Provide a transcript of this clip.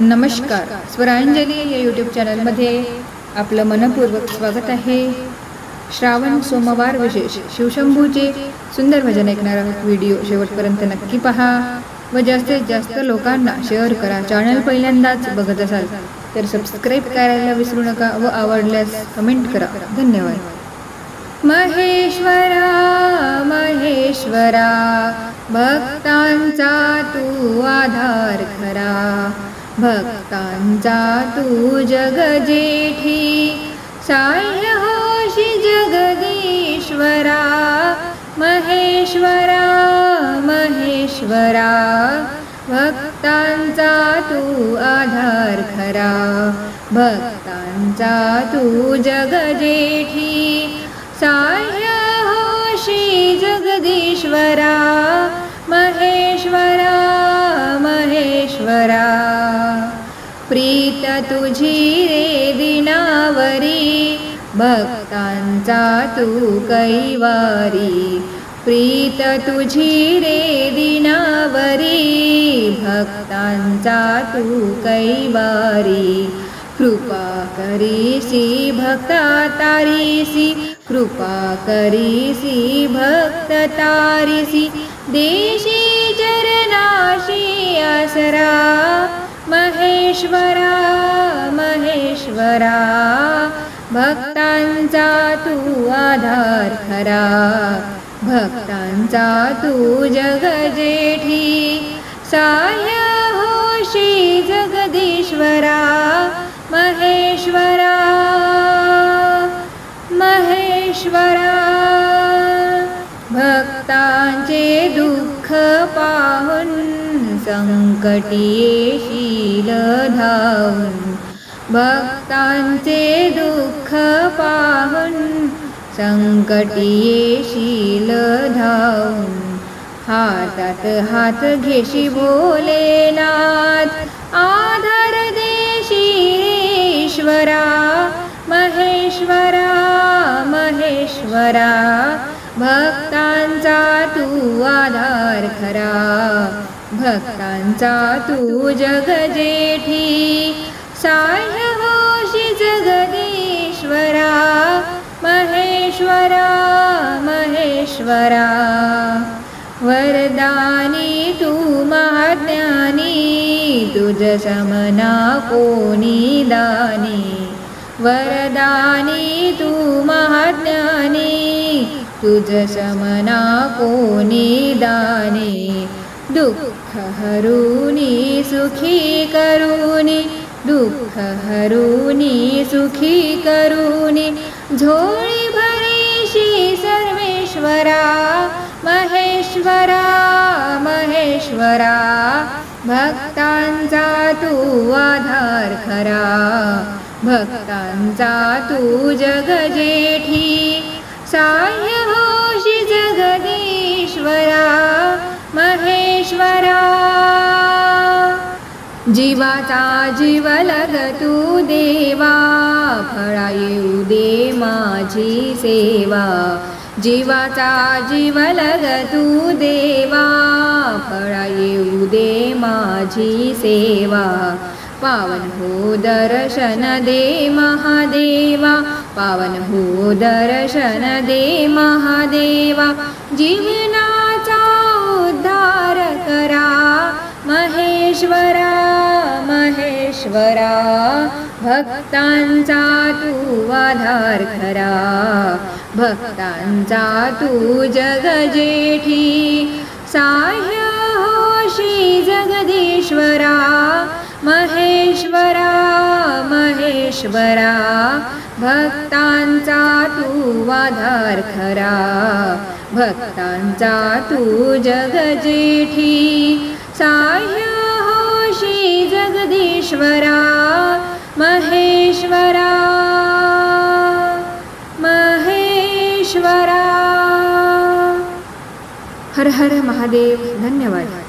नमस्कार. स्वरांजली या यूट्यूब चॅनलमध्ये आपलं मनपूर्वक स्वागत आहे. श्रावण सोमवार विशेष शिवशंभूचे सुंदर भजन ऐकणार आहोत. व्हिडिओ शेवटपर्यंत नक्की पहा. व जास्तीत जास्त लोकांना शेअर करा. चॅनल पहिल्यांदाच बघत असाल तर सबस्क्राईब करायला विसरू नका व आवडल्यास कमेंट करा. धन्यवाद. महेश्वरा महेश्वरा भक्तांचा तू आधार खरा. भक्तांचा तू जगजेठी साय होशी जगदीश्वरा महेश्वरा महेश्वरा. भक्तांचा तू आधार खरा भक्तांचा तू जगजेठी साय होशी जगदीश्वरा महेश्वरा महेश्वरा. तुझी रे दिनावरी भक्तांचा तू कैवारी. प्रीत तुझी रे दिनावरी भक्तांचा तू कैवारी. कृपा करीसी भक्ता तारीसी कृपा करीसी भक्त तारीसी देशी चरणाशी आसरा महेश्वरा ईश्वरा भक्तांचा तू आधार खरा. भक्तांचा तू जगजेठी साह्य होशी जगदीश्वरा महेश्वरा. महेश्वरा. भक्तांचे दुःख पाहून संकटी येशील धावून भक्तांचे दुःख पाहून संकटी येशील धावून हातात हात घेशी बोलेनाथ आधार देशी ईश्वरा महेश्वरा महेश्वरा भक्तांचा तू आधार खरा भक्तांचा तू जगजेठी साह्य होशी जगदीश्वरा महेश्वरा महेश्वरा। वरदानी तू महाज्ञानी तुझ समना कोणी दानी। वरदानी तू महाज्ञानी तुझ समना कोणी दानी। दुःख हरुणी सुखी करुणी दुःख हरुणी सुखी करुणी झोळी भरीशी सर्वेश्वरा महेश्वरा महेश्वरा भक्तांचा तू आधार खरा। भक्तांचा तू जगजेठी साह्य हो जीवाचा जीव लग तू देवा फळा येऊ दे माझी सेवा. जीवाचा जीव लग तू देवा फळा येऊ दे माझी सेवा. पावन हो दर्शन दे महादेवा पावन हो दर्शन दे महादेवा. जीवनाचा उद्धार करा महेश्वरा महेश्वरा भक्तांचा तू आधार खरा. भक्तांचा तू जगजेठी साह्य होशी जगदीश्वरा. महेश्वरा महेश्वरा भक्तांचा तू आधार खरा. भक्तांचा तू जगजेठी साह्य महेश्वरा महेश्वरा महेश्वरा। हर हर महादेव धन्यवाद।